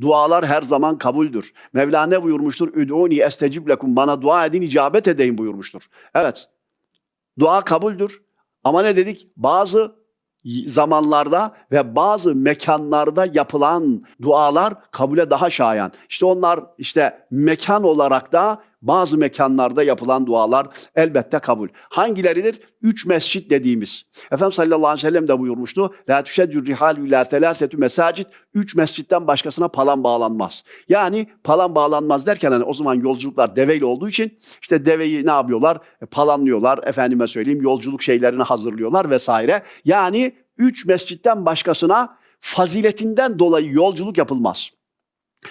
Dualar her zaman kabuldür. Mevla ne buyurmuştur? Üdûni estecib lekum. Bana dua edin, icabet edeyim buyurmuştur. Evet. Dua kabuldür. Ama ne dedik? Bazı zamanlarda ve bazı mekanlarda yapılan dualar kabule daha şayan. İşte onlar işte mekan olarak da bazı mekanlarda yapılan dualar elbette kabul. Hangileridir? Üç mescit dediğimiz. Efendimiz sallallahu aleyhi ve sellem de buyurmuştu. La tüşeddü rihal ila telasetü mesacit. Üç mescitten başkasına palan bağlanmaz. Yani palan bağlanmaz derken hani o zaman yolculuklar deveyle olduğu için işte deveyi ne yapıyorlar? E, palanlıyorlar. Efendime söyleyeyim yolculuk şeylerini hazırlıyorlar vesaire. Yani üç mescitten başkasına faziletinden dolayı yolculuk yapılmaz.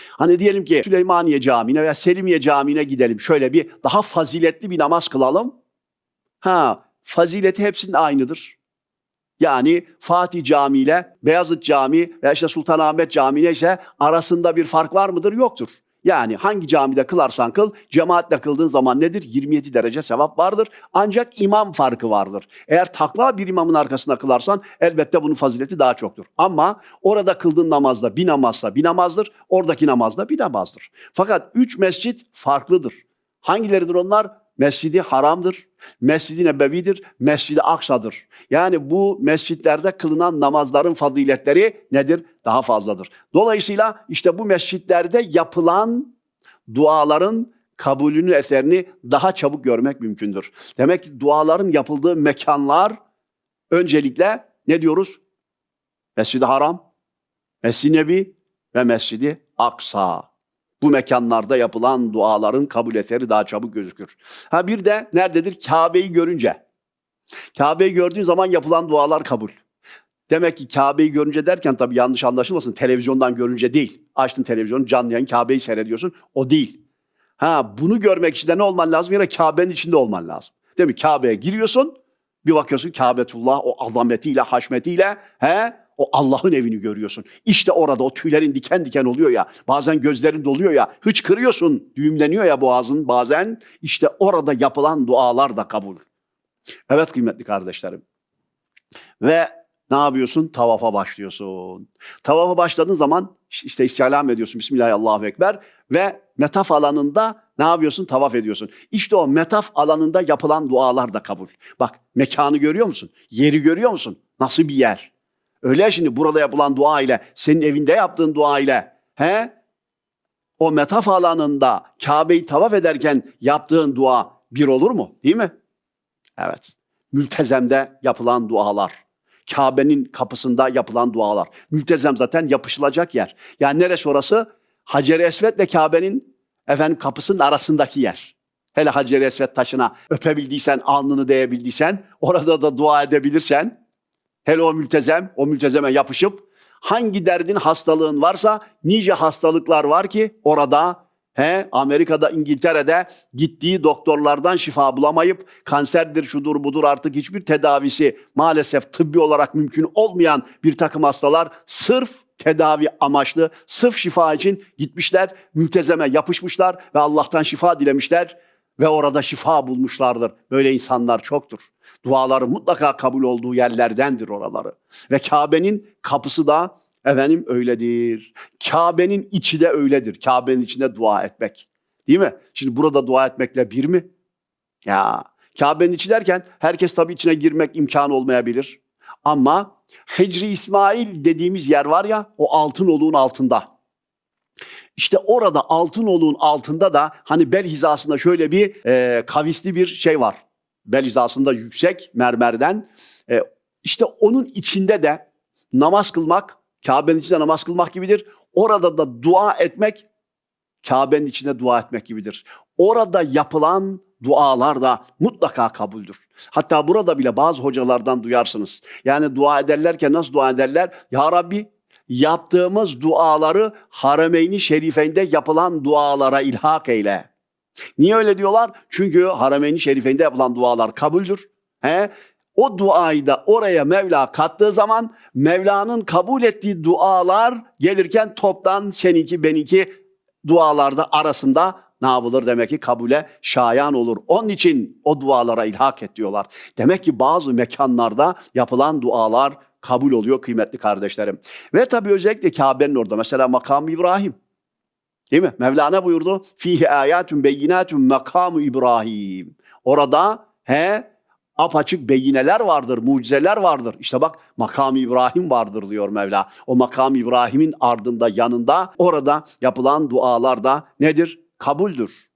Hani diyelim ki Süleymaniye Camii'ne veya Selimiye Camii'ne gidelim. Şöyle bir daha faziletli bir namaz kılalım. Ha, fazileti hepsinin aynıdır. Yani Fatih Camii ile Beyazıt Camii veya işte Sultanahmet Camii ise arasında bir fark var mıdır? Yoktur. Yani hangi camide kılarsan kıl, cemaatle kıldığın zaman nedir? 27 derece sevap vardır. Ancak imam farkı vardır. Eğer takva bir imamın arkasında kılarsan elbette bunun fazileti daha çoktur. Ama orada kıldığın namazda bir namazsa bir namazdır, oradaki namazda bir namazdır. Fakat üç mescit farklıdır. Hangileridir onlar? Mescidi Haram'dır, Mescidi Nebevi'dir, Mescidi Aksa'dır. Yani bu mescitlerde kılınan namazların faziletleri nedir? Daha fazladır. Dolayısıyla işte bu mescitlerde yapılan duaların kabulünün eserini daha çabuk görmek mümkündür. Demek ki duaların yapıldığı mekanlar öncelikle ne diyoruz? Mescidi Haram, Mescid-i Nebi ve Mescidi Aksa. Bu mekanlarda yapılan duaların kabul eseri daha çabuk gözükür. Ha bir de nerededir? Kabe'yi görünce. Kabe'yi gördüğün zaman yapılan dualar kabul. Demek ki Kabe'yi görünce derken tabii yanlış anlaşılmasın. Televizyondan görünce değil. Açtın televizyonu canlı yayın Kabe'yi seyrediyorsun. O değil. Ha bunu görmek için de ne olman lazım? Yine Kabe'nin içinde olman lazım. Değil mi? Kabe'ye giriyorsun. Bir bakıyorsun Kabetullah o azametiyle, haşmetiyle he o Allah'ın evini görüyorsun. İşte orada o tüylerin diken diken oluyor ya. Bazen gözlerin doluyor ya. Hıçkırıyorsun. Düğümleniyor ya boğazın bazen. İşte orada yapılan dualar da kabul. Evet kıymetli kardeşlerim. Ve ne yapıyorsun? Tavafa başlıyorsun. Tavafa başladığın zaman işte istilam ediyorsun. Bismillahirrahmanirrahim. Ekber. Ve metaf alanında ne yapıyorsun? Tavaf ediyorsun. İşte o metaf alanında yapılan dualar da kabul. Bak mekanı görüyor musun? Yeri görüyor musun? Nasıl bir yer? Öyle şimdi burada yapılan dua ile, senin evinde yaptığın dua ile, he? O metaf alanında Kabe'yi tavaf ederken yaptığın dua bir olur mu? Değil mi? Evet. Mültezemde yapılan dualar. Kabe'nin kapısında yapılan dualar. Mültezem zaten yapışılacak yer. Yani neresi orası? Hacer-i Esved ile Kabe'nin efendim kapısının arasındaki yer. Hele Hacer-i Esved taşına öpebildiysen, alnını değebildiysen, orada da dua edebilirsen, hele o mültezem, o mültezeme yapışıp hangi derdin, hastalığın varsa nice hastalıklar var ki orada He, Amerika'da, İngiltere'de gittiği doktorlardan şifa bulamayıp kanserdir, şudur budur artık hiçbir tedavisi maalesef tıbbi olarak mümkün olmayan bir takım hastalar sırf tedavi amaçlı, sırf şifa için gitmişler, mültezeme yapışmışlar ve Allah'tan şifa dilemişler ve orada şifa bulmuşlardır. Böyle insanlar çoktur. Duaları mutlaka kabul olduğu yerlerdendir oraları. Ve Kabe'nin kapısı da efendim öyledir. Kabe'nin içi de öyledir. Kabe'nin içinde dua etmek. Değil mi? Şimdi burada dua etmekle bir mi? Ya Kabe'nin içi derken herkes tabii içine girmek imkanı olmayabilir. Ama Hicri İsmail dediğimiz yer var ya o altın oluğun altında. İşte orada altın oluğun altında da hani bel hizasında şöyle bir e, kavisli bir şey var. Bel hizasında yüksek mermerden. E, işte onun içinde de namaz kılmak, Kabe'nin içinde namaz kılmak gibidir. Orada da dua etmek, Kabe'nin içinde dua etmek gibidir. Orada yapılan dualar da mutlaka kabuldür. Hatta burada bile bazı hocalardan duyarsınız. Yani dua ederlerken nasıl dua ederler? Ya Rabbi yaptığımız duaları Harameyni Şerife'nde yapılan dualara ilhak eyle. Niye öyle diyorlar? Çünkü Harameyni Şerife'nde yapılan dualar kabuldür. He? O duayı da oraya Mevla kattığı zaman Mevla'nın kabul ettiği dualar gelirken toptan seninki benimki dualarda arasında ne yapılır demek ki kabule şayan olur. Onun için o dualara ilhak et diyorlar. Demek ki bazı mekanlarda yapılan dualar kabul oluyor kıymetli kardeşlerim. Ve tabii özellikle Kabe'nin orada mesela makam İbrahim. Değil mi? Mevlana buyurdu. Fihi ayatun beyinatun makamu İbrahim. Orada he apaçık beyineler vardır, mucizeler vardır. İşte bak makam İbrahim vardır diyor Mevla. O makam İbrahim'in ardında, yanında orada yapılan dualar da nedir? Kabuldür.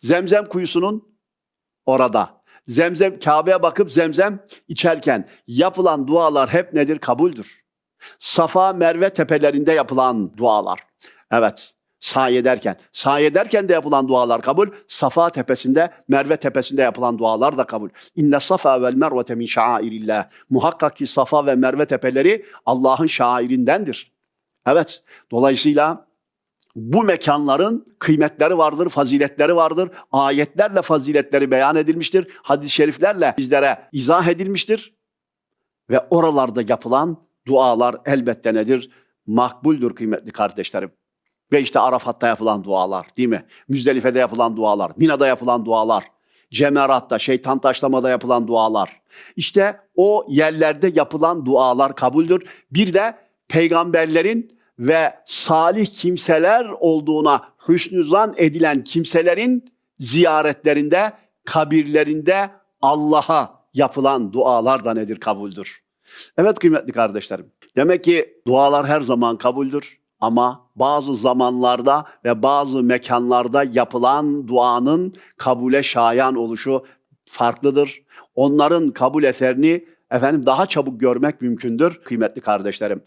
Zemzem kuyusunun orada. Zemzem Kabe'ye bakıp zemzem içerken yapılan dualar hep nedir? Kabuldür. Safa Merve tepelerinde yapılan dualar. Evet. Sahi ederken. Sahi ederken de yapılan dualar kabul. Safa tepesinde, Merve tepesinde yapılan dualar da kabul. İnne safa vel mervete min şairillah. Muhakkak ki Safa ve Merve tepeleri Allah'ın şairindendir. Evet. Dolayısıyla bu mekanların kıymetleri vardır, faziletleri vardır. Ayetlerle faziletleri beyan edilmiştir. Hadis-i şeriflerle bizlere izah edilmiştir. Ve oralarda yapılan dualar elbette nedir? Makbuldür kıymetli kardeşlerim. Ve işte Arafat'ta yapılan dualar değil mi? Müzdelife'de yapılan dualar, Mina'da yapılan dualar, Cemerat'ta, şeytan taşlamada yapılan dualar. İşte o yerlerde yapılan dualar kabuldür. Bir de peygamberlerin ve salih kimseler olduğuna hüsnü edilen kimselerin ziyaretlerinde, kabirlerinde Allah'a yapılan dualar da nedir? Kabuldür. Evet kıymetli kardeşlerim. Demek ki dualar her zaman kabuldür. Ama bazı zamanlarda ve bazı mekanlarda yapılan duanın kabule şayan oluşu farklıdır. Onların kabul eserini efendim daha çabuk görmek mümkündür kıymetli kardeşlerim.